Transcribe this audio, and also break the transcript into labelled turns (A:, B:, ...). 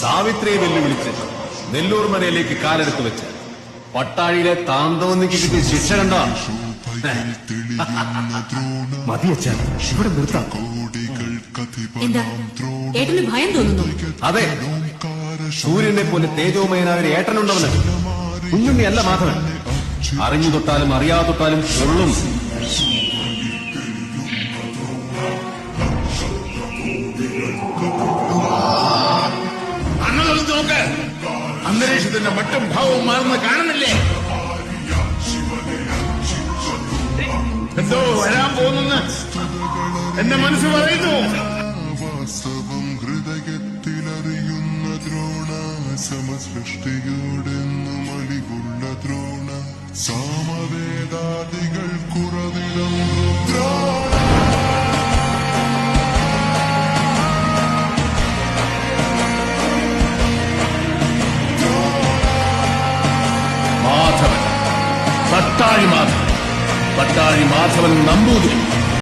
A: സാവിത്രിയെ വെല്ലുവിളിച്ച് നെല്ലൂർ മലയിലേക്ക് കാലെടുത്ത് വെച്ച് പട്ടാഴിയിലെ താന്തവന്നിക്ക് കിട്ടിയ ശിക്ഷ കണ്ട മതിയച്ച ഇവിടെ നിർത്താം.
B: എന്താ? ഏട്ടന് ഭയം തോന്നുന്നു.
A: അതെ സൂര്യനെ പോലെ തേജോമയനായ ഒരു ഏട്ടനുണ്ടവന്. കുഞ്ഞുണ്ണി അല്ല മാധവൻ. അറിഞ്ഞു തൊട്ടാലും അറിയാതെ തൊട്ടാലും കൊള്ളും.
C: അന്തരീക്ഷത്തിന്റെ മറ്റും ഭാവവും മാറുന്ന കാണുന്നില്ലേ? എന്തോ വരാൻ പോകുന്നെന്ന് എന്റെ മനസ്സ് പറയുന്നു.
D: വാസ്തവം സമസൃഷ്ടിയോടെന്നും അലിവുള്ള ദ്രോണ സാമവേദാദികൾ കുറവിടം
A: മാധവൻ പട്ടാഴി മാധവൻ പട്ടാഴി മാധവൻ നമ്പൂതിരി